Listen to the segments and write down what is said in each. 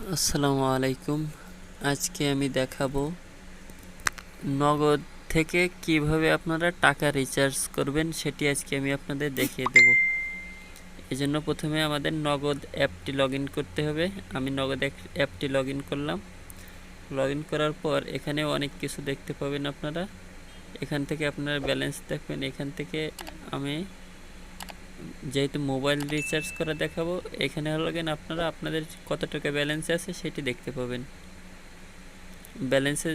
আসসালামু আলাইকুম। আজকে আমি দেখাবো নগদ থেকে কীভাবে আপনারা টাকা রিচার্জ করবেন, সেটি আজকে আমি আপনাদের দেখিয়ে দেব। এই জন্য প্রথমে আমাদের নগদ অ্যাপটি লগ করতে হবে। আমি নগদ অ্যাপটি লগ করলাম। লগ করার পর এখানে অনেক কিছু দেখতে পাবেন আপনারা। এখান থেকে আপনারা ব্যালেন্স দেখবেন। এখান থেকে আমি যেহেতু মোবাইল রিচার্জ করা দেখাবো, এখানে হলো আপনারা আপনাদের কত টাকা ব্যালেন্স আছে সেটি দেখতে পাবেন। ব্যালেন্সে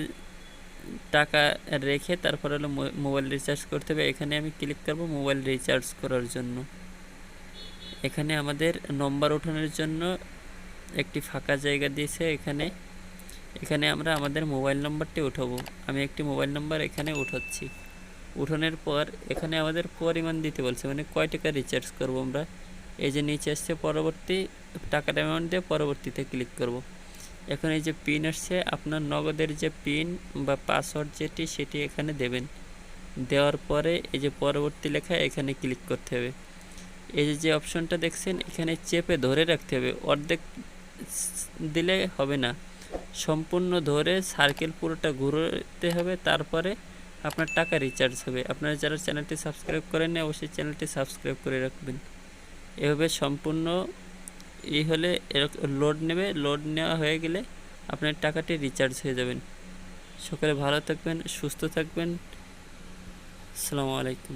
টাকা রেখে তারপর হলো মোবাইল রিচার্জ করতে হবে। এখানে আমি ক্লিক করব মোবাইল রিচার্জ করার জন্য। এখানে আমাদের নম্বর ওঠানোর জন্য একটি ফাঁকা জায়গা দিয়েছে এখানে। এখানে আমরা আমাদের মোবাইল নম্বরটি উঠাবো। আমি একটি মোবাইল নম্বর এখানে উঠাচ্ছি। উঠানোর পর, এখানে আমাদের পরিমাণ দিতে বলছে মানে কয় টাকা রিচার্জ করব আমরা? এই যে নিচে আসছে পরবর্তী, টাকার অ্যামাউন্ট দিয়ে পরবর্তীতে ক্লিক করব। এখন এই যে পিন আসছে, আপনার নগদের যে পিন বা পাসওয়ার্ড যেটি, সেটি এখানে দেবেন। দেওয়ার পরে এই যে পরবর্তী লেখা, এখানে ক্লিক করতে হবে। এই যে যে অপশনটা দেখছেন, এখানে চেপে ধরে রাখতে হবে। অর্ধেক দিলে হবে না। সম্পূর্ণ ধরে সার্কেল পুরোটা ঘুরতে হবে, তারপরে আপনার টাকা রিচার্জ হবে। আপনারা যারা চ্যানেলটি সাবস্ক্রাইব করেন না অবশ্যই চ্যানেলটি সাবস্ক্রাইব করে রাখবেন। এভাবে সম্পূর্ণ ই হলে এরকম লোড নেবে লোড নেওয়া হয়ে গেলে আপনার টাকাটি রিচার্জ হয়ে যাবেন। সকালে ভালো থাকবেন, সুস্থ থাকবেন। আসসালামু আলাইকুম।